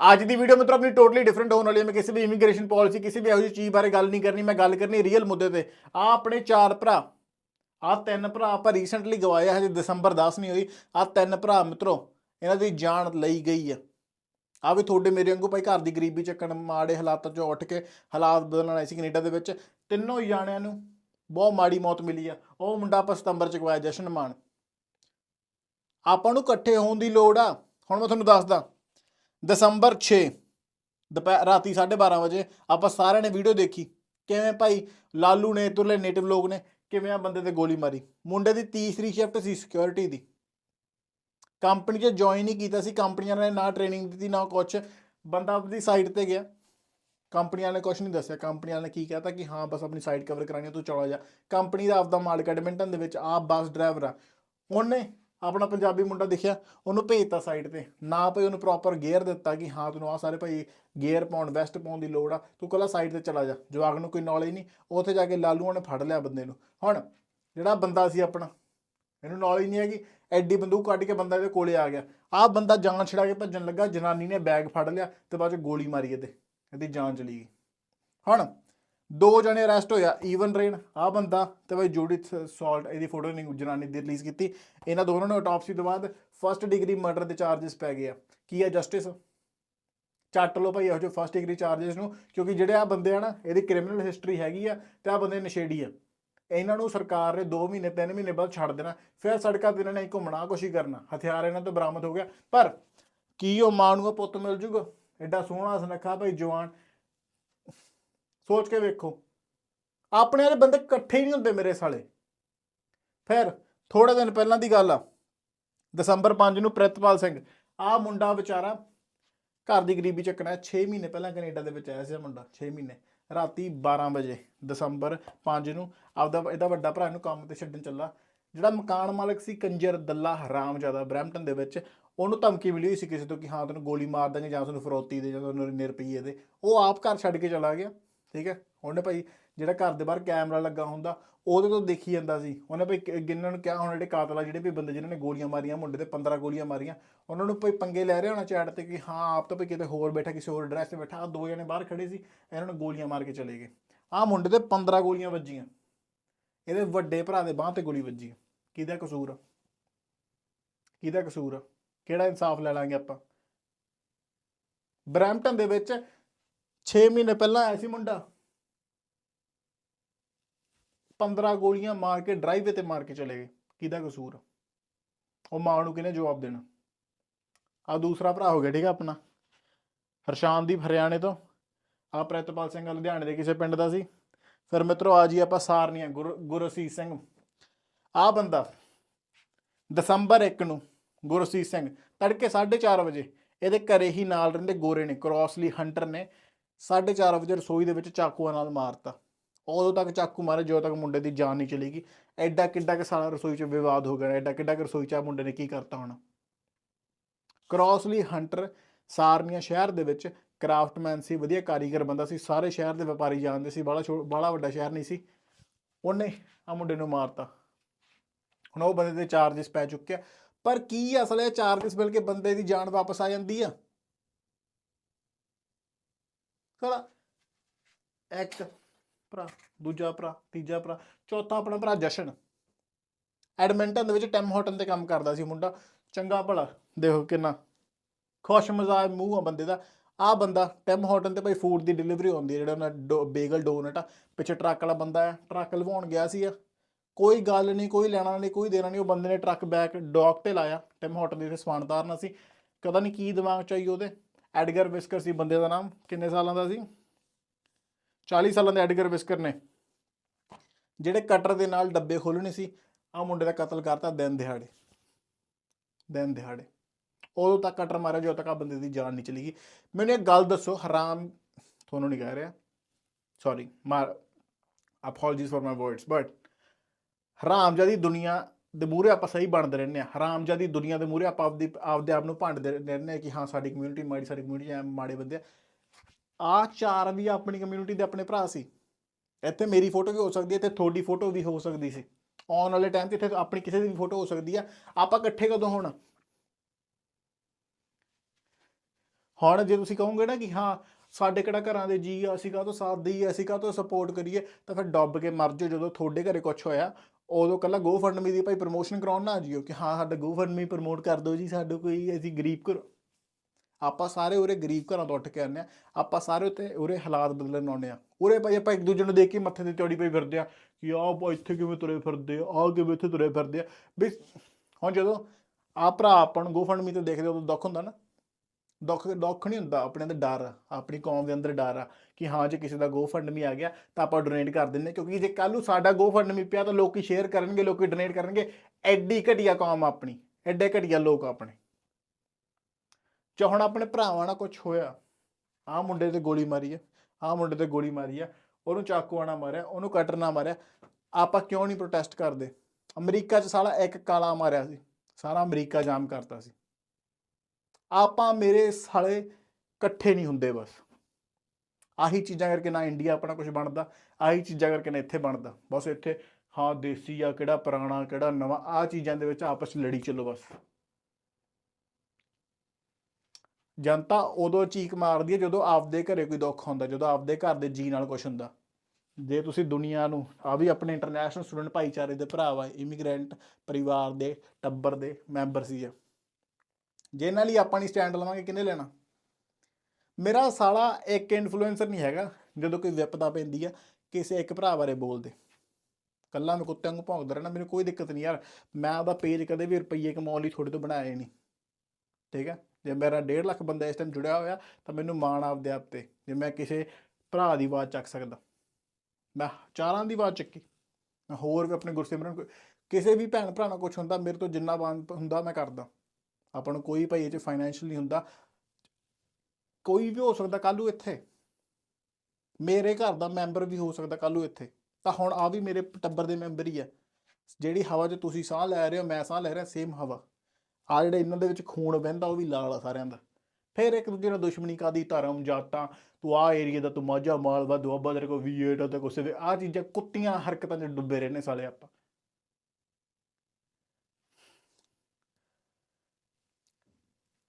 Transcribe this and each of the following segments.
ਅੱਜ ਦੀ ਵੀਡੀਓ ਮਿੱਤਰੋ ਆਪਣੀ ਟੋਟਲੀ ਡਿਫਰੈਂਟ ਹੋਣ ਵਾਲੀ ਹੈ। ਮੈਂ ਕਿਸੇ ਵੀ ਇਮੀਗ੍ਰੇਸ਼ਨ ਪਾਲਿਸੀ ਕਿਸੇ ਵੀ ਇਹੋ ਜਿਹੀ ਚੀਜ਼ ਬਾਰੇ ਗੱਲ ਨਹੀਂ ਕਰਨੀ। ਮੈਂ ਗੱਲ ਕਰਨੀ ਰੀਅਲ ਮੁੱਦੇ ਤੇ। ਆ ਆਪਣੇ ਚਾਰ ਭਰਾ ਆ ਤਿੰਨ ਭਰਾ ਆਪਾਂ ਰੀਸੈਂਟਲੀ ਗਵਾਏ ਹਜੇ ਦਸੰਬਰ 10 ਨਹੀਂ ਹੋਈ। ਆ ਤਿੰਨ ਭਰਾ ਮਿੱਤਰੋ, ਇਹਨਾਂ ਦੀ ਜਾਨ ਲਈ ਗਈ ਆ। ਆ ਵੀ ਤੁਹਾਡੇ ਮੇਰੇ ਵਾਂਗੂ ਭਾਈ ਘਰ ਦੀ ਗਰੀਬੀ ਚੱਕਣ ਮਾੜੇ ਹਾਲਾਤਾਂ ਚੋਂ ਉੱਠ ਕੇ ਹਾਲਾਤ ਬਦਲਣ ਆਏ ਸੀ ਕੈਨੇਡਾ ਦੇ ਵਿੱਚ। ਤਿੰਨੋਂ ਜਾਣਿਆਂ ਨੂੰ ਬਹੁਤ ਮਾੜੀ ਮੌਤ ਮਿਲੀ ਆ। ਉਹ ਮੁੰਡਾ ਆਪਾਂ ਸਤੰਬਰ ਚ ਗਵਾਇਆ ਜਸ਼ਨ ਮਾਨ। ਆਪਾਂ ਨੂੰ ਇਕੱਠੇ ਹੋਣ ਦੀ ਲੋੜ ਆ। ਹੁਣ ਮੈਂ ਤੁਹਾਨੂੰ ਦੱਸਦਾ ਦਸੰਬਰ 6 ਦੁਪਹਿਰ ਰਾਤੀ 12:30 ਵਜੇ ਆਪਾਂ ਸਾਰਿਆਂ ਨੇ ਵੀਡੀਓ ਦੇਖੀ। ਕਿਵੇਂ ਭਾਈ ਲਾਲੂ ਨੇ ਤੁਰਲੇ ਨੇਟਿਵ ਲੋਕ ਨੇ ਕਿਵੇਂ ਆ ਬੰਦੇ ਤੇ ਗੋਲੀ ਮਾਰੀ। ਮੁੰਡੇ ਦੀ ਤੀਸਰੀ ਸ਼ਿਫਟ ਸੀ ਸਿਕਿਉਰਿਟੀ ਦੀ। ਕੰਪਨੀ 'ਚ ਜੁਆਇਨ ਹੀ ਕੀਤਾ ਸੀ। ਕੰਪਨੀਆਂ ਨੇ ਨਾ ਟ੍ਰੇਨਿੰਗ ਦਿੱਤੀ ਨਾ ਕੁਛ। ਬੰਦਾ ਆਪਣੀ ਸਾਈਟ ਤੇ ਗਿਆ। ਕੰਪਨੀਆਂ ਨੇ ਕੁਛ ਨਹੀਂ ਦੱਸਿਆ। ਕੰਪਨੀਆਂ ਨੇ ਕੀ ਕਹਤਾ ਕਿ ਹਾਂ ਬਸ ਆਪਣੀ ਸਾਈਟ ਕਵਰ ਕਰਾਣੀ ਆ, ਤੂੰ ਚਲਾ ਜਾ। ਕੰਪਨੀ ਦਾ ਆਪਦਾ ਮਾਲਕ ਐਡਮਿੰਟਨ ਦੇ ਵਿੱਚ ਆਪ ਬੱਸ ਡਰਾਈਵਰ ਆ। ਉਹਨੇ ਆਪਣਾ ਪੰਜਾਬੀ ਮੁੰਡਾ ਦਿਖਿਆ, ਉਹਨੂੰ ਭੇਜਤਾ ਸਾਈਡ ਤੇ। ਨਾ ਭਈ ਉਹਨੂੰ ਪ੍ਰੋਪਰ ਗੇਅਰ ਦਿੱਤਾ ਕਿ ਹਾਂ ਤੈਨੂੰ ਆ ਸਾਰੇ ਭਾਈ ਗੇਅਰ ਪਾਉਣ ਵੈਸਟ ਪਾਉਣ ਦੀ ਲੋੜ ਆ, ਤੂੰ ਕੱਲਾ ਸਾਈਡ ਤੇ ਚਲਾ ਜਾ। ਜਵਾਕ ਨੂੰ ਕੋਈ ਨੌਲੇਜ ਨਹੀਂ, ਉੱਥੇ ਜਾ ਕੇ ਲਾਲੂਆਂ ਨੇ ਫੜ ਲਿਆ ਬੰਦੇ ਨੂੰ। ਹੁਣ ਜਿਹੜਾ ਬੰਦਾ ਸੀ ਆਪਣਾ, ਇਹਨੂੰ ਨੌਲੇਜ ਨਹੀਂ ਹੈਗੀ, ਐਡੀ ਬੰਦੂਕ ਕੱਢ ਕੇ ਬੰਦਾ ਇਹਦੇ ਕੋਲੇ ਆ ਗਿਆ। ਆਹ ਬੰਦਾ ਜਾਨ ਛੜਾ ਕੇ ਭੱਜਣ ਲੱਗਾ, ਜਨਾਨੀ ਨੇ ਬੈਗ ਫੜ ਲਿਆ ਤੇ ਬਾਅਦ ਚ ਗੋਲੀ ਮਾਰੀ ਇਹਦੇ, ਇਹਦੀ ਜਾਨ ਚਲੀ ਗਈ। ਹੁਣ ਦੋ ਜਣੇ ਅਰੈਸਟ ਹੋਇਆ ਈਵਨ ਰੇਨ ਆ ਬੰਦਾ ਤੇ ਬਈ ਜੂਡਿਥ ਸੌਲਟ ਇਹਦੀ ਫੋਟੋ ਨੇ ਜਨਾਨੀ ਦੀ ਰਿਲੀਜ਼ ਕੀਤੀ। ਇਹਨਾਂ ਦੋਨਾਂ ਨੂੰ ਆਟੋਪਸੀ ਤੋਂ ਬਾਅਦ ਫਰਸਟ ਡਿਗਰੀ ਮਰਡਰ ਦੇ ਚਾਰजेस ਪੈ ਗਏ ਆ। ਕੀ ਆ ਜਸਟਿਸ ਚੱਟ ਲੋ ਭਾਈ ਇਹੋ ਜਿਹੇ ਫਰਸਟ ਡਿਗਰੀ ਚਾਰजेस ਨੂੰ, ਕਿਉਂਕਿ ਜਿਹੜੇ ਆ ਬੰਦੇ ਆ ਨਾ, ਇਹਦੀ ਕ੍ਰਿਮੀਨਲ ਹਿਸਟਰੀ ਹੈਗੀ ਆ ਤੇ ਆ ਬੰਦੇ ਨਸ਼ੇੜੀ ਆ। ਇਹਨਾਂ ਨੂੰ ਸਰਕਾਰ ਨੇ 2 ਮਹੀਨੇ 3 ਮਹੀਨੇ ਬਾਅਦ ਛੱਡ ਦੇਣਾ, ਫਿਰ ਸੜਕਾਂ ਤੇ ਇਹਨਾਂ ਨੇ ਘੁੰਮਣਾ ਕੋਸ਼ਿਸ਼ ਕਰਨਾ। ਹਥਿਆਰ ਇਹਨਾਂ ਤੋਂ ਬਰਾਮਦ ਹੋ ਗਿਆ। ਪਰ ਕੀ ਉਹ ਮਾਂ ਨੂੰ ਪੁੱਤ ਮਿਲ ਜੂਗਾ? ਐਡਾ ਸੋਹਣਾ ਸੁਨੱਖਾ ਭਾਈ ਜਵਾਨ ਸੋਚ ਕੇ ਵੇਖੋ। ਆਪਣੇ ਵਾਲੇ ਬੰਦੇ ਇਕੱਠੇ ਹੀ ਨਹੀਂ ਹੁੰਦੇ ਮੇਰੇ ਸਾਲੇ। ਫਿਰ ਥੋੜੇ ਦਿਨ ਪਹਿਲਾਂ ਦੀ ਗੱਲ ਆ। ਦਸੰਬਰ 5 ਨੂੰ ਪ੍ਰਿਤਪਾਲ ਸਿੰਘ ਆਹ ਮੁੰਡਾ ਵਿਚਾਰਾ ਘਰ ਦੀ ਗਰੀਬੀ ਚੱਕਣਾ 6 ਮਹੀਨੇ ਪਹਿਲਾਂ ਕੈਨੇਡਾ ਦੇ ਵਿੱਚ ਆਇਆ ਸੀ ਮੁੰਡਾ 6 ਮਹੀਨੇ। ਰਾਤੀ 12 ਵਜੇ, ਦਸੰਬਰ 5 ਨੂੰ ਆਪਦਾ ਇਹਦਾ ਵੱਡਾ ਭਰਾ ਨੂੰ ਕੰਮ ਤੇ ਛੱਡਣ ਚੱਲਾ। ਜਿਹੜਾ ਮਕਾਨ ਮਾਲਕ ਸੀ ਕੰਜਰ ਦੱਲਾ ਹਰਾਮ ਜ਼ਿਆਦਾ ਬਰੈਂਪਟਨ ਦੇ ਵਿੱਚ, ਉਹਨੂੰ ਧਮਕੀ ਮਿਲੀ ਹੋਈ ਸੀ ਕਿਸੇ ਤੋਂ ਕਿ ਹਾਂ ਤੈਨੂੰ ਗੋਲੀ ਮਾਰ ਦਾਂਗੇ ਜਾਂ ਤੁਹਾਨੂੰ ਫਰੋਤੀ ਦੇ ਜਾਂ ਤੁਹਾਨੂੰ ਨਿਰਪਈਏ ਦੇ। ਉਹ ਆਪ ਘਰ ਛੱਡ ਕੇ ਚਲਾ ਗਿਆ। ਠੀਕ ਹੈ? ਉਹਨੇ ਭਾਈ ਜਿਹੜਾ ਘਰ ਦੇ ਬਾਹਰ ਕੈਮਰਾ ਲੱਗਾ ਹੁੰਦਾ, ਉਹਦੇ ਤੋਂ ਦੇਖੀ ਜਾਂਦਾ ਸੀ। ਉਹਨੇ ਭਾਈ ਕਿ- ਨੂੰ ਕਿਹਾ, ਹੁਣ ਜਿਹੜੇ ਕਾਤਲ ਆ ਜਿਹੜੇ ਵੀ ਬੰਦੇ ਜਿਨ੍ਹਾਂ ਨੇ ਗੋਲੀਆਂ ਮਾਰੀਆਂ, ਮੁੰਡੇ ਤੇ 15 ਗੋਲੀਆਂ ਮਾਰੀਆਂ, ਉਹਨਾਂ ਨੂੰ ਭਾਈ ਪੰਗੇ ਲੈ ਰਿਹਾ ਹੋਣਾ ਚੈਟ ਤੇ ਕਿ ਹਾਂ, ਆਪ ਤਾਂ ਭਾਈ ਕਿਤੇ ਹੋਰ ਬੈਠਾ, ਕਿਸੇ ਹੋਰ ਐਡਰੈਸ ਤੇ ਬੈਠਾ। ਆ ਦੋ ਜਣੇ ਬਾਹਰ ਖੜੇ ਸੀ, ਇਹਨਾਂ ਨੂੰ ਗੋਲੀਆਂ ਮਾਰ ਕੇ ਚਲੇ ਗਏ। ਆਹ ਮੁੰਡੇ ਤੇ 15 ਗੋਲੀਆਂ ਵੱਜੀਆਂ। ਇਹਦੇ ਵੱਡੇ ਭਰਾ ਦੇ ਬਾਹ ਤੇ ਗੋਲੀ ਵੱਜੀ। ਕਿਹਦਾ ਕਸੂਰ? ਆ ਕਿਹਦਾ ਕਸੂਰ? ਆ ਕਿਹੜਾ ਇਨਸਾਫ ਲੈ ਲਾਂਗੇ ਆਪਾਂ? ਬਰੈਂਪਟਨ ਦੇ ਵਿੱਚ 6 ਮਹੀਨੇ ਪਹਿਲਾਂ ਆਇਆ ਸੀ ਮੁੰਡਾ। 15 ਗੋਲੀਆਂ ਮਾਰ ਕੇ ਡਰਾਈਵੇ ਤੇ ਮਾਰ ਕੇ ਚਲੇ ਗਏ। ਕਿਹਦਾ ਕਸੂਰ? ਉਹ ਮਾਂ ਨੂੰ ਕਿਹਨੇ ਜਵਾਬ ਦੇਣਾ? ਆ ਦੂਸਰਾ ਭਰਾ ਹੋ ਗਿਆ, ਠੀਕ ਆ ਆਪਣਾ। ਹਰਸ਼ਾਨਦੀਪ ਹਰਿਆਣੇ ਤੋਂ। ਆ ਪ੍ਰਤਪਾਲ ਸਿੰਘ ਲੁਧਿਆਣੇ ਦੇ ਕਿਸੇ ਪਿੰਡ ਦਾ ਸੀ। ਫਿਰ ਮਿੱਤਰੋ ਆ ਜੀ ਆਪਾਂ ਸਾਰਨੀਆਂ, ਗੁਰ, ਗੁਰਸੀਤ ਸਿੰਘ। ਆ ਬੰਦਾ ਦਸੰਬਰ 1 ਨੂੰ ਗੁਰਸੀਤ ਸਿੰਘ, ਤੜਕੇ 4:30 ਵਜੇ ਇਹਦੇ ਘਰੇ ਹੀ ਨਾਲ ਰਹਿੰਦੇ ਗੋਰੇ ਨੇ, ਕ੍ਰੋਸਲੀ ਹੰਟਰ ਨੇ। 4:30 ਵਜੇ ਰਸੋਈ ਦੇ ਵਿੱਚ ਚਾਕੂਆਂ ਨਾਲ ਮਾਰਤਾ। ਉਦੋਂ ਤੱਕ ਚਾਕੂ ਮਾਰੇ, ਜਦੋਂ ਤੱਕ ਮੁੰਡੇ ਦੀ ਜਾਨ ਨਹੀਂ ਚਲੀ ਗਈ। ਐਡਾ ਕਿੱਡਾ ਕਿ ਸਾਰਾ ਰਸੋਈ 'ਚ ਵਿਵਾਦ ਹੋ ਗਿਆ ਐਡਾ ਕਿੱਡਾ ਕਿ ਰਸੋਈ 'ਚ ਆ ਮੁੰਡੇ ਨੇ ਕੀ ਕਰਤਾ ਹੋਣਾ? ਕ੍ਰੌਸਲੀ ਹੰਟਰ ਸਾਰਨੀਆ ਸ਼ਹਿਰ ਦੇ ਵਿੱਚ ਕਰਾਫਟਮੈਨ ਸੀ, ਵਧੀਆ ਕਾਰੀਗਰ ਬੰਦਾ ਸੀ, ਸਾਰੇ ਸ਼ਹਿਰ ਦੇ ਵਪਾਰੀ ਜਾਣਦੇ ਸੀ ਬੜਾ ਬੜਾ ਵੱਡਾ ਸ਼ਹਿਰ ਨਹੀਂ ਸੀ। ਉਹਨੇ ਆ ਮੁੰਡੇ ਨੂੰ ਮਾਰਤਾ। ਹੁਣ ਉਹ ਬੰਦੇ ਦੇ ਚਾਰजेस ਪੈ ਚੁੱਕਿਆ ਪਰ ਕੀ ਅਸਲ ਇਹ ਚਾਰजेस ਮਿਲ ਕੇ ਬੰਦੇ ਦੀ ਜਾਨ ਵਾਪਸ ਆ ਜਾਂਦੀ ਆ? ਸਾਲਾ ਇੱਕ ਭਰਾ, ਦੂਜਾ ਭਰਾ, ਤੀਜਾ ਭਰਾ, ਚੌਥਾ ਆਪਣਾ ਭਰਾ ਜਸ਼ਨ। ਐਡਮਿੰਟਨ ਦੇ ਵਿੱਚ ਟੈਮ ਹੋਟਲ ਤੇ ਕੰਮ ਕਰਦਾ ਸੀ ਮੁੰਡਾ। ਚੰਗਾ ਭਲਾ, ਦੇਖੋ ਕਿੰਨਾ ਖੁਸ਼ ਮਜ਼ਾਜ ਮੂੰਹ ਆ ਬੰਦੇ ਦਾ। ਆ ਬੰਦਾ ਟੈਮ ਹੋਟਲ ਤੇ ਭਾਈ ਫੂਡ ਦੀ ਡਿਲੀਵਰੀ ਹੁੰਦੀ ਹੈ ਜਿਹੜਾ ਉਹਨਾਂ ਡੋ- ਬੇਗਲ ਡੋਨਟ ਆ। ਪਿੱਛੇ ਟਰੱਕ ਵਾਲਾ ਬੰਦਾ ਹੈ ਟਰੱਕ ਲਵਾਉਣ ਗਿਆ ਸੀ ਕੋਈ ਗੱਲ ਨਹੀਂ, ਕੋਈ ਲੈਣਾ ਨਹੀਂ, ਕੋਈ ਦੇਣਾ ਨਹੀਂ, ਉਹ ਬੰਦੇ ਨੇ ਟਰੱਕ ਬੈਕ ਡੌਕ ਤੇ ਲਾਇਆ। ਟੈਮ ਹੋਟਲ ਦੇ ਸਮਾਨ ਤਾਰਨਾ ਸੀ। ਪਤਾ ਨਹੀਂ ਕੀ ਦਿਮਾਗ ਚ ਆਈ ਉਹਦੇ। ਐਡਗਰ ਵਿਸਕਰ ਸੀ ਬੰਦੇ ਦਾ ਨਾਮ। ਕਿੰਨੇ ਸਾਲਾਂ ਦਾ ਸੀ? 40 ਸਾਲਾਂ ਦੇ ਐਡਗਰ ਵਿਸਕਰ ਨੇ। ਜਿਹੜੇ ਕਟਰ ਦੇ ਨਾਲ ਡੱਬੇ ਖੋਲਣੇ ਸੀ ਆ ਮੁੰਡੇ ਦਾ ਕਤਲ ਕਰਤਾ ਦਿਨ ਦਿਹਾੜੇ। ਦਿਨ ਦਿਹਾੜੇ। ਉਦੋਂ ਤੱਕ ਕਟਰ ਮਾਰਿਆ, ਜਦੋਂ ਤੱਕ ਆ ਬੰਦੇ ਦੀ ਜਾਨ ਨਹੀਂ ਚਲੀ ਗਈ। ਮੈਨੂੰ ਇੱਕ ਗੱਲ ਦੱਸੋ, ਹਰਾਮ ਤੁਹਾਨੂੰ ਨਹੀਂ ਕਹਿ ਰਿਹਾ। ਸੌਰੀ ਮਾਰ apologies for my words but ਹਰਾਮਜਾਦੀ ਦੁਨੀਆ ਦੇ ਮੂਹਰੇ ਆਪਾਂ ਸਹੀ ਬਣਦੇ ਰਹਿੰਦੇ ਆ ਹਰਾਮਜਾਦੀ ਦੁਨੀਆ ਦੇ ਮੂਹਰੇ ਆਪਾਂ ਆਪਦੀ, ਆਪਦੇ ਆਪ ਨੂੰ ਭੰਡਦੇ ਰਹਿੰਦੇ ਆ ਕਿ ਹਾਂ, ਸਾਡੀ ਕਮਿਊਨਿਟੀ ਮਾੜੀ, ਸਾਡੀ ਕਮਿਊਨਿਟੀ ਐ ਮਾੜੇ ਬੰਦੇ ਆ। ਆ ਚਾਰ ਵੀ ਆਪਣੀ ਕਮਿਊਨਿਟੀ ਦੇ ਆਪਣੇ ਭਰਾ ਸੀ। ਇੱਥੇ ਮੇਰੀ ਫੋਟੋ ਵੀ ਹੋ ਸਕਦੀ ਹੈ ਤੇ ਤੁਹਾਡੀ ਫੋਟੋ ਵੀ ਹੋ ਸਕਦੀ ਸੀ। ਆਉਣ ਵਾਲੇ ਟਾਈਮ ਤੇ ਇੱਥੇ ਆਪਣੀ ਕਿਸੇ ਦੀ ਵੀ ਫੋਟੋ ਹੋ ਸਕਦੀ ਆ। ਆਪਾਂ ਇਕੱਠੇ ਕਦੋਂ ਹੋਣਾ? ਹੁਣ ਜੇ ਤੁਸੀਂ ਕਹੋਗੇ ਨਾ ਕਿ ਹਾਂ, ਸਾਡੇ ਕਿਹੜਾ ਘਰਾਂ ਦੇ ਜੀ ਆ, ਅਸੀਂ ਕਾਹਤੋਂ ਸਾਥ ਦਈਏ, ਅਸੀਂ ਕਾਹ ਤੋਂ ਸਪੋਰਟ ਕਰੀਏ, ਤਾਂ ਫਿਰ ਡੱਬ ਕੇ ਮਰ ਜਾਓ ਜਦੋਂ ਤੁਹਾਡੇ ਘਰੇ ਕੁਝ ਹੋਇਆ। ਉਦੋਂ ਕੱਲਾ GoFundMe ਦੀ ਭਾਈ ਪ੍ਰਮੋਸ਼ਨ ਕਰਾਉਣ ਨਾ ਜਿਓ ਕਿ ਹਾਂ, ਸਾਡਾ GoFundMe ਪ੍ਰਮੋਟ ਕਰ ਦਿਓ ਜੀ, ਸਾਡੇ ਕੋਈ ਅਸੀਂ ਗਰੀਬ ਘਰ। ਆਪਾਂ ਸਾਰੇ ਉਰੇ ਗਰੀਬ ਘਰਾਂ ਤੋਂ ਉੱਠ ਕੇ ਆਉਂਦੇ ਆ ਆਪਾਂ ਸਾਰੇ ਉੱਤੇ ਉਰੇ ਹਾਲਾਤ ਬਦਲਣ ਆਉਂਦੇ ਆ ਉਰੇ ਭਾਈ ਆਪਾਂ ਇੱਕ ਦੂਜੇ ਨੂੰ ਦੇਖ ਕੇ ਮੱਥੇ ਤੇ ਚੌੜੀ ਪਈ ਫਿਰਦੇ ਆ ਕਿ ਆਹ ਬਾ ਇੱਥੇ ਕਿਵੇਂ ਤੁਰੇ ਫਿਰਦੇ ਆ ਆਹ ਕਿਵੇਂ ਇੱਥੇ ਤੁਰੇ ਫਿਰਦੇ ਆ ਵੀ ਹੁਣ ਜਦੋਂ ਆ ਭਰਾ ਆਪਾਂ ਨੂੰ GoFundMe ਤੇ ਦੇਖਦੇ ਉਦੋਂ ਦੁੱਖ ਹੁੰਦਾ ਨਾ। ਦੁੱਖ ਦੁੱਖ ਨਹੀਂ ਹੁੰਦਾ ਆਪਣੇ ਅੰਦਰ ਡਰ ਆ, ਆਪਣੀ ਕੌਮ ਦੇ ਅੰਦਰ ਡਰ ਆ ਕਿ ਹਾਂ ਜੇ ਕਿਸੇ ਦਾ GoFundMe ਆ ਗਿਆ ਤਾਂ ਆਪਾਂ ਡੋਨੇਟ ਕਰ ਦਿੰਦੇ ਹਾਂ, ਕਿਉਂਕਿ ਜੇ ਕੱਲ ਨੂੰ ਸਾਡਾ GoFundMe ਪਿਆ ਤਾਂ ਲੋਕੀ ਸ਼ੇਅਰ ਕਰਨਗੇ ਲੋਕੀ ਡੋਨੇਟ ਕਰਨਗੇ। ਐਡੀ ਘਟੀਆ ਕੌਮ ਆਪਣੀ ਐਡੇ ਘਟੀਆ ਲੋਕ ਆਪਣੇ। ਜੇ ਹੁਣ ਆਪਣੇ ਭਰਾਵਾਂ ਨਾਲ ਕੁਝ ਹੋਇਆ ਆਹ ਮੁੰਡੇ ਤੇ ਗੋਲੀ ਮਾਰੀ ਆ ਆਹ ਮੁੰਡੇ ਤੇ ਗੋਲੀ ਮਾਰੀ ਆ ਉਹਨੂੰ ਚਾਕੂ ਆਣਾ ਮਾਰਿਆ ਉਹਨੂੰ ਕਟਰ ਨਾਲ ਮਾਰਿਆ ਆਪਾਂ ਕਿਉਂ ਨਹੀਂ ਪ੍ਰੋਟੈਸਟ ਕਰਦੇ? ਅਮਰੀਕਾ 'ਚ ਸਾਲਾ ਇੱਕ ਕਾਲਾ ਮਾਰਿਆ ਸੀ ਸਾਰਾ ਅਮਰੀਕਾ ਜਾਮ ਕਰਤਾ ਸੀ। ਆਪਾਂ ਮੇਰੇ ਸਾਲੇ ਇਕੱਠੇ ਨਹੀਂ ਹੁੰਦੇ ਬਸ। ਆਹੀ ਚੀਜ਼ਾਂ ਕਰਕੇ ਨਾ ਇੰਡੀਆ ਆਪਣਾ ਕੁਝ ਬਣਦਾ, ਆਹੀ ਚੀਜ਼ਾਂ ਕਰਕੇ ਨਾ ਇੱਥੇ ਬਣਦਾ। ਬਸ ਇੱਥੇ, ਹਾਂ, ਦੇਸੀ ਆ ਕਿਹੜਾ, ਪੁਰਾਣਾ ਕਿਹੜਾ, ਨਵਾਂ ਆ ਚੀਜ਼ਾਂ ਦੇ ਵਿੱਚ ਆਪਸ 'ਚ ਲੜੀ ਚੱਲੋ ਬਸ। ਜਨਤਾ ਉਦੋਂ ਚੀਕ ਮਾਰਦੀ ਹੈ ਜਦੋਂ ਆਪਦੇ ਘਰੇ ਕੋਈ ਦੁੱਖ ਹੁੰਦਾ, ਜਦੋਂ ਆਪਦੇ ਘਰ ਦੇ ਜੀ ਨਾਲ ਕੁਝ ਹੁੰਦਾ। ਜੇ ਤੁਸੀਂ ਦੁਨੀਆ ਨੂੰ ਆ ਵੀ ਆਪਣੇ ਇੰਟਰਨੈਸ਼ਨਲ ਸਟੂਡੈਂਟ ਭਾਈਚਾਰੇ ਦੇ ਭਰਾ ਵਾ ਇਮੀਗ੍ਰੈਂਟ ਪਰਿਵਾਰ ਦੇ, ਟੱਬਰ ਦੇ ਮੈਂਬਰ ਸੀ ਜੇ ਇਹਨਾਂ ਲਈ ਆਪਾਂ ਨਹੀਂ ਸਟੈਂਡ ਲਵਾਂਗੇ, ਕਿਹਨੇ ਲੈਣਾ? ਮੇਰਾ ਸਾਲਾ ਇੱਕ ਇਨਫਲੂਐਂਸਰ ਨਹੀਂ ਹੈਗਾ, ਜਦੋਂ ਕੋਈ ਵਿਪਤਾ ਪੈਂਦੀ ਆ, ਕਿਸੇ ਇੱਕ ਭਰਾ ਬਾਰੇ ਬੋਲਦੇ। ਕੱਲਾ ਮੈਂ ਕੁੱਤਿਆਂ ਨੂੰ ਭੌਂਕਦਾ ਰਹਿਣਾ ਮੈਨੂੰ ਕੋਈ ਦਿੱਕਤ ਨਹੀਂ ਯਾਰ। ਮੈਂ ਆਪਦਾ ਪੇਜ ਕਦੇ ਵੀ ਰੁਪਈਏ ਕਮਾਉਣ ਲਈ ਤੁਹਾਡੇ ਤੋਂ ਬਣਾਇਆ ਹੀ ਨਹੀਂ। ਠੀਕ ਹੈ? ਜੇ ਮੇਰਾ 1.5 ਲੱਖ ਬੰਦਾ ਇਸ ਟਾਈਮ ਜੁੜਿਆ ਹੋਇਆ, ਤਾਂ ਮੈਨੂੰ ਮਾਣ ਆਪਦੇ ਆਪ ਤੇ, ਜੇ ਮੈਂ ਕਿਸੇ ਭਰਾ ਦੀ ਆਵਾਜ਼ ਚੱਕ ਸਕਦਾ। ਮੈਂ ਚਾਰਾਂ ਦੀ ਆਵਾਜ਼ ਚੱਕੀ। ਹੋਰ ਵੀ ਆਪਣੇ ਗੁਰਸਿਮਰਨ ਕਿਸੇ ਵੀ ਭੈਣ ਭਰਾ ਨਾਲ ਕੁਝ ਹੁੰਦਾ, ਮੇਰੇ ਤੋਂ ਜਿੰਨਾ ਬਣ ਹੁੰਦਾ, ਮੈਂ ਕਰਦਾ। ਆਪਾਂ ਨੂੰ ਕੋਈ ਭਾਈ ਇਹ ਚ ਫਾਈਨੈਂਸ਼ੀਅਲ ਨਹੀਂ ਹੁੰਦਾ। ਕੋਈ ਵੀ ਹੋ ਸਕਦਾ ਕੱਲੂ ਇੱਥੇ। ਮੇਰੇ ਘਰ ਦਾ ਮੈਂਬਰ ਵੀ ਹੋ ਸਕਦਾ ਕੱਲੂ ਇੱਥੇ। ਤਾਂ ਹੁਣ ਆ ਵੀ ਮੇਰੇ ਟੱਬਰ ਦੇ ਮੈਂਬਰ ਹੀ ਆ। ਜਿਹੜੀ ਹਵਾ 'ਚ ਤੁਸੀਂ ਸਾਹ ਲੈ ਰਹੇ ਹੋ, ਮੈਂ ਸਾਹ ਲੈ ਰਿਹਾ ਸੇਮ ਹਵਾ। ਆ ਜਿਹੜਾ ਇਹਨਾਂ ਦੇ ਵਿੱਚ ਖੂਨ ਵਹਿੰਦਾ, ਉਹ ਵੀ ਲਾਲ ਆ ਸਾਰਿਆਂ ਦਾ। ਫਿਰ ਇੱਕ ਦੂਜੇ ਨਾਲ ਦੁਸ਼ਮਣੀ ਕਾਦੀ ਧਰਮ, ਜਾਤਾਂ। ਤੂੰ ਆ ਏਰੀਆ ਦਾ, ਤੂੰ ਮਾਝਾ ਮਾਲਵਾ, ਦੁਆਬਾ, ਤੇਰੇ ਕੋ V8 ਆ ਤੇ ਕੁਛ ਆ ਚੀਜ਼ਾਂ ਕੁੱਤੀਆਂ ਹਰਕਤਾਂ 'ਚ ਡੁੱਬੇ ਰਹਿੰਦੇ ਸਾਲੇ ਆਪਾਂ।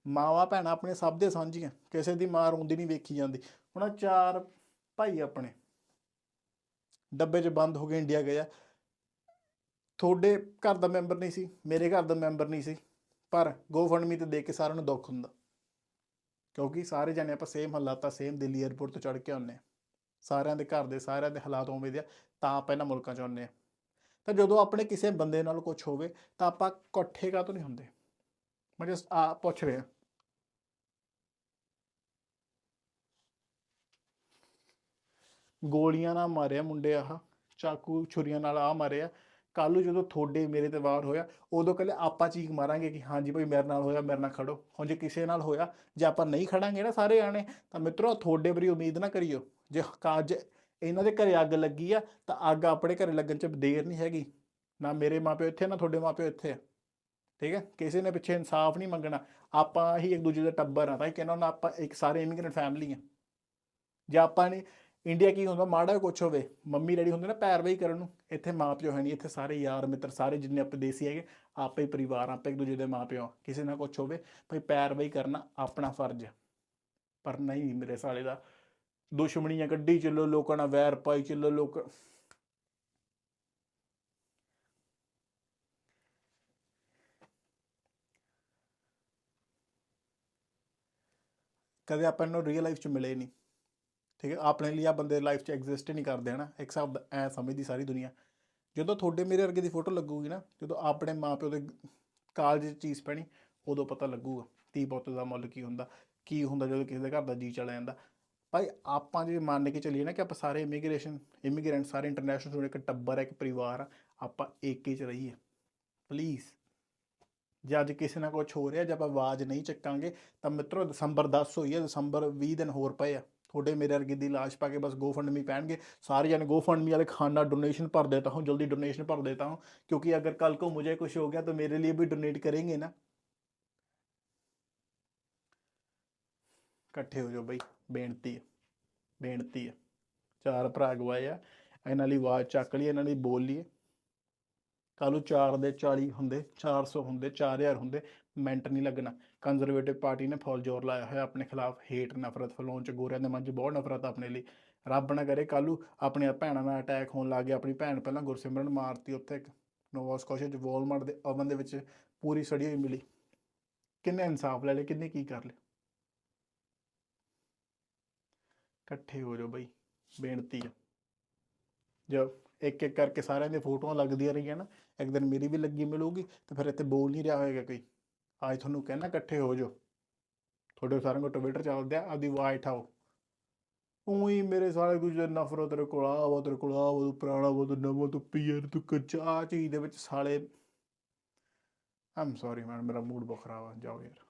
ਮਾਵਾ ਭੈਣਾਂ ਆਪਣੇ ਸਭ ਦੇ ਸਾਂਝੀਆਂ, ਕਿਸੇ ਦੀ ਮਾਂ ਰੋਂਦੀ ਨਹੀਂ ਵੇਖੀ ਜਾਂਦੀ। ਹੁਣ ਚਾਰ ਭਾਈ ਆਪਣੇ, ਡੱਬੇ 'ਚ ਬੰਦ ਹੋ ਕੇ ਇੰਡੀਆ ਗਏ ਆ। ਤੁਹਾਡੇ ਘਰ ਦਾ ਮੈਂਬਰ ਨਹੀਂ ਸੀ, ਮੇਰੇ ਘਰ ਦਾ ਮੈਂਬਰ ਨਹੀਂ ਸੀ, ਪਰ GoFundMe ਤੇ ਦੇਖ ਕੇ ਸਾਰਿਆਂ ਨੂੰ ਦੁੱਖ ਹੁੰਦਾ। ਕਿਉਂਕਿ ਸਾਰੇ ਜਾਣੇ ਆਪਾਂ ਸੇਮ ਹਾਲਾਤਾਂ ਸੇਮ ਦਿੱਲੀ 에ਅਰਪੋਰਟ ਤੋਂ ਚੜ ਕੇ ਆਉਂਦੇ ਹਾਂ। ਸਾਰਿਆਂ ਦੇ ਘਰ ਦੇ, ਸਾਰਿਆਂ ਦੇ ਹਾਲਾਤ ਉਵੇਂ ਦੇ ਆ, ਤਾਂ ਆਪਾਂ ਇਹਨਾਂ ਮੁਲਕਾਂ 'ਚ ਆਉਂਦੇ ਹਾਂ। ਤਾਂ ਜਦੋਂ ਆਪਣੇ ਕਿਸੇ ਬੰਦੇ ਨਾਲ ਕੁਝ ਹੋਵੇ, ਤਾਂ ਆਪਾਂ ਇਕੱਠੇ ਕਾਹਤੋਂ ਨਹੀਂ ਹੁੰਦੇ? ਮੈਂ ਜਸਟ ਆ ਪੁੱਛ ਰਿਹਾ। ਗੋਲੀਆਂ ਨਾਲ ਮਾਰਿਆ ਮੁੰਡੇ ਆਹ, ਚਾਕੂ ਛੁਰੀਆਂ ਨਾਲ ਆ ਮਾਰਿਆ। ਕੱਲ੍ਹ ਨੂੰ ਜਦੋਂ ਤੁਹਾਡੇ ਮੇਰੇ ਤੇ ਵਾਰ ਹੋਇਆ, ਉਦੋਂ ਕੱਲੇ ਆਪਾਂ ਚੀਕ ਮਾਰਾਂਗੇ ਕਿ ਹਾਂਜੀ ਭਾਈ ਮੇਰੇ ਨਾਲ ਹੋਇਆ, ਮੇਰੇ ਨਾਲ ਖੜੋ। ਹੁਣ ਜੇ ਕਿਸੇ ਨਾਲ ਹੋਇਆ, ਜੇ ਆਪਾਂ ਨਹੀਂ ਖੜਾਂਗੇ ਨਾ ਸਾਰੇ ਆਣੇ ਤਾਂ ਮਿੱਤਰੋ ਤੁਹਾਡੇ ਬਰੀ ਉਮੀਦ ਨਾ ਕਰਿਓ। ਜੇ ਕਾਜ ਇਹਨਾਂ ਦੇ ਘਰੇ ਅੱਗ ਲੱਗੀ ਆ, ਤਾਂ ਅੱਗ ਆਪਣੇ ਘਰੇ ਲੱਗਣ 'ਚ ਦੇਰ ਨਹੀਂ ਹੈਗੀ। ਨਾ ਮੇਰੇ ਮਾਪਿਓ ਇੱਥੇ, ਨਾ ਤੁਹਾਡੇ ਮਾਪਿਓ ਇੱਥੇ। ਆ ਠੀਕ ਹੈ? ਕਿਸੇ ਨੇ ਪਿੱਛੇ ਇਨਸਾਫ ਨਹੀਂ ਮੰਗਣਾ। ਆਪਾਂ ਹੀ ਇੱਕ ਦੂਜੇ ਦਾ ਟੱਬਰ ਆ ਤਾਂ ਹੀ ਕਹਿੰਦਾ ਹੁੰਦਾ ਆਪਾਂ ਇੱਕ ਸਾਰੇ ਇਮੀਗ੍ਰੈਂਟ ਫੈਮਿਲੀ ਆ। ਜੇ ਆਪਾਂ ਨੇ ਇੰਡੀਆ ਕੀ ਹੁੰਦਾ, ਮਾੜਾ ਕੁਛ ਹੋਵੇ, ਮੰਮੀ ਡੈਡੀ ਹੁੰਦੇ ਨਾ ਪੈਰਵਾਈ ਕਰਨ ਨੂੰ, ਇੱਥੇ ਮਾਪਿਓ ਹੈ ਨਹੀਂ, ਇੱਥੇ ਸਾਰੇ ਯਾਰ ਮਿੱਤਰ, ਸਾਰੇ ਜਿੰਨੇ ਆਪਣੇ ਦੇਸੀ ਹੈਗੇ, ਆਪੇ ਹੀ ਪਰਿਵਾਰ, ਆਪੇ ਇੱਕ ਦੂਜੇ ਦੇ ਮਾਪਿਓ, ਕਿਸੇ ਨਾਲ ਕੁਛ ਹੋਵੇ, ਭਈ ਪੈਰਵਾਈ ਕਰਨਾ ਆਪਣਾ ਫਰਜ਼ ਪਰ ਨਹੀਂ ਮੇਰੇ ਸਾਲੇ ਦਾ, ਦੁਸ਼ਮਣੀਆਂ ਕੱਢੀ ਚੱਲੋ, ਲੋਕਾਂ ਨਾਲ ਵੈਰ ਪਾਈ ਚੱਲੋ, ਲੋਕ ਕਦੇ ਆਪਾਂ ਨੂੰ ਰੀਅਲ ਲਾਈਫ 'ਚ ਮਿਲੇ ਨਹੀਂ। ਠੀਕ ਹੈ, ਆਪਣੇ ਲਈ ਆ ਬੰਦੇ ਲਾਈਫ 'ਚ ਐਗਜ਼ਿਸਟ ਨਹੀਂ ਕਰਦੇ, ਹਨਾ? ਇੱਕ ਹਿਸਾਬ ਦਾ ਐ ਸਮਝਦੀ ਸਾਰੀ ਦੁਨੀਆ। ਜਦੋਂ ਤੁਹਾਡੇ ਮੇਰੇ ਵਰਗੇ ਦੀ ਫੋਟੋ ਲੱਗੂਗੀ ਨਾ, ਜਦੋਂ ਆਪਣੇ ਮਾਪਿਓ ਦੇ ਕਾਲਜ 'ਚ ਚੀਜ਼ ਪੈਣੀ, ਉਦੋਂ ਪਤਾ ਲੱਗੂਗਾ ਧੀ ਪੁੱਤ ਦਾ ਮੁੱਲ ਕੀ ਹੁੰਦਾ ਕੀ ਹੁੰਦਾ ਜਦੋਂ ਕਿਸੇ ਦੇ ਘਰ ਦਾ ਜੀ ਚਲਾ ਜਾਂਦਾ। ਭਾਈ, ਆਪਾਂ ਜੇ ਮੰਨ ਕੇ ਚੱਲੀਏ ਨਾ ਕਿ ਆਪਾਂ ਸਾਰੇ ਇਮੀਗ੍ਰੇਸ਼ਨ ਇਮੀਗ੍ਰੈਂਟ ਸਾਰੇ ਇੰਟਰਨੈਸ਼ਨਲ ਸਟੂਡੈਂਟ ਇੱਕ ਟੱਬਰ ਹੈ ਇੱਕ ਪਰਿਵਾਰ ਆ, ਆਪਾਂ ਏਕੇ 'ਚ ਰਹੀਏ। ਪਲੀਜ਼ ਜੇ ਅੱਜ ਕਿਸੇ ਨਾਲ ਕੁਝ ਹੋ ਰਿਹਾ, ਜੇ ਆਪਾਂ ਆਵਾਜ਼ ਨਹੀਂ ਚੱਕਾਂਗੇ, ਤਾਂ ਮਿੱਤਰੋ, ਦਸੰਬਰ 10 ਹੋਈ ਹੈ, ਦਸੰਬਰ 20 ਦਿਨ ਹੋਰ ਪਏ ਆ। ਤੁਹਾਡੇ ਮੇਰੇ ਵਰਗੇ ਦੀ ਲਾਸ਼ ਪਾ ਕੇ ਬਸ GoFundMe ਪੈਣਗੇ ਸਾਰੇ ਜਣੇ GoFundMe ਵਾਲੇ ਖਾਨਾ डोनेशन भर देता हूँ जल्दी डोनेशन भर देता हूँ क्योंकि अगर कल को मुझे कुछ हो गया तो मेरे लिए भी डोनेट करेंगे ना ਇਕੱਠੇ ਹੋ ਜਾਓ ਬਈ ਬੇਨਤੀ ਹੈ ਬੇਨਤੀ ਹੈ ਚਾਰ ਭਰਾ ਗਵਾਏ ਆ ਇਹਨਾਂ ਲਈ ਆਵਾਜ਼ ਚੱਕ ਲਈ ਇਹਨਾਂ ਲਈ ਬੋਲ ਲਈਏ ਕੱਲ੍ਹ ਨੂੰ 4 ਦੇ 40 ਹੁੰਦੇ 400 ਹੁੰਦੇ 4000 ਹੁੰਦੇ ਮਿੰਟ ਨਹੀਂ ਲੱਗਣਾ। ਕੰਜ਼ਰਵੇਟਿਵ ਪਾਰਟੀ ਨੇ ਫੌਲ ਜ਼ੋਰ ਲਾਇਆ ਹੋਇਆ ਆਪਣੇ ਖਿਲਾਫ, ਹੇਟ ਨਫ਼ਰਤ ਫੈਲਾਉਣ ਚ, ਗੋਰਿਆਂ ਦੇ ਮਨ 'ਚ ਬਹੁਤ ਨਫ਼ਰਤ ਆਪਣੇ ਲਈ। ਰੱਬ ਨਾ ਕਰੇ ਕੱਲੂ ਆਪਣੇ ਭੈਣਾਂ ਨਾਲ ਅਟੈਕ ਹੋਣ ਲੱਗ ਗਿਆ, ਆਪਣੀ ਭੈਣ ਪਹਿਲਾਂ ਗੁਰਸਿਮਰਨ ਮਾਰਤੀ ਉੱਥੇ ਇੱਕ ਨੋਵਾ ਸਕੋਸ਼ੀਆ ਚ ਵੋਲਮਾਰਟ ਦੇ ਓਵਨ ਦੇ ਵਿੱਚ ਪੂਰੀ ਸੜੀ ਹੋਈ ਮਿਲੀ। ਕਿੰਨੇ ਇਨਸਾਫ ਲੈ ਲਏ, ਕਿੰਨੇ ਕੀ ਕਰ ਲਿਆ ਇਕੱਠੇ ਹੋ ਜਾਓ ਬਈ, ਬੇਨਤੀ ਆ। ਜਦ ਇੱਕ ਇੱਕ ਕਰਕੇ ਸਾਰਿਆਂ ਦੀਆਂ ਫੋਟੋਆਂ ਲੱਗਦੀਆਂ ਰਹੀਆਂ ਨਾ, ਇੱਕ ਦਿਨ ਮੇਰੀ ਵੀ ਲੱਗੀ ਮਿਲੂਗੀ, ਤੇ ਫਿਰ ਇੱਥੇ ਬੋਲ ਨਹੀਂ ਰਿਹਾ ਹੋਏਗਾ ਕੋਈ। ਅੱਜ ਤੁਹਾਨੂੰ ਕਹਿਣਾ ਇਕੱਠੇ ਹੋ ਜਾਓ। ਤੁਹਾਡੇ ਸਾਰਿਆਂ ਕੋਲ ਟਵਿੱਟਰ ਚੱਲਦਾ, ਆਪਦੀ ਆਵਾਜ਼ ਠਾਓ ਉਹੀ ਮੇਰੇ ਸਾਰੇ ਦੂਜੇ ਨਫ਼ਰਤ ਤੇਰੇ ਕੋਲ ਆ ਵਾ ਤੇਰੇ ਕੋਲ ਆ ਵਾ, ਤੂੰ ਪੁਰਾਣਾ ਵਾ, ਤੂੰ ਨਵਾਂ, ਤੂੰ ਪੀਅਰ ਤੂੰ ਕੱਚਾ ਚੀਜ਼ ਦੇ ਵਿੱਚ ਸਾਲੇ ਆਮ ਸੌਰੀ ਮੈਨ ਮੇਰਾ ਮੂਡ ਬਹੁਤ ਖਰਾਬ ਆ, ਜਾਓ ਯਾਰ।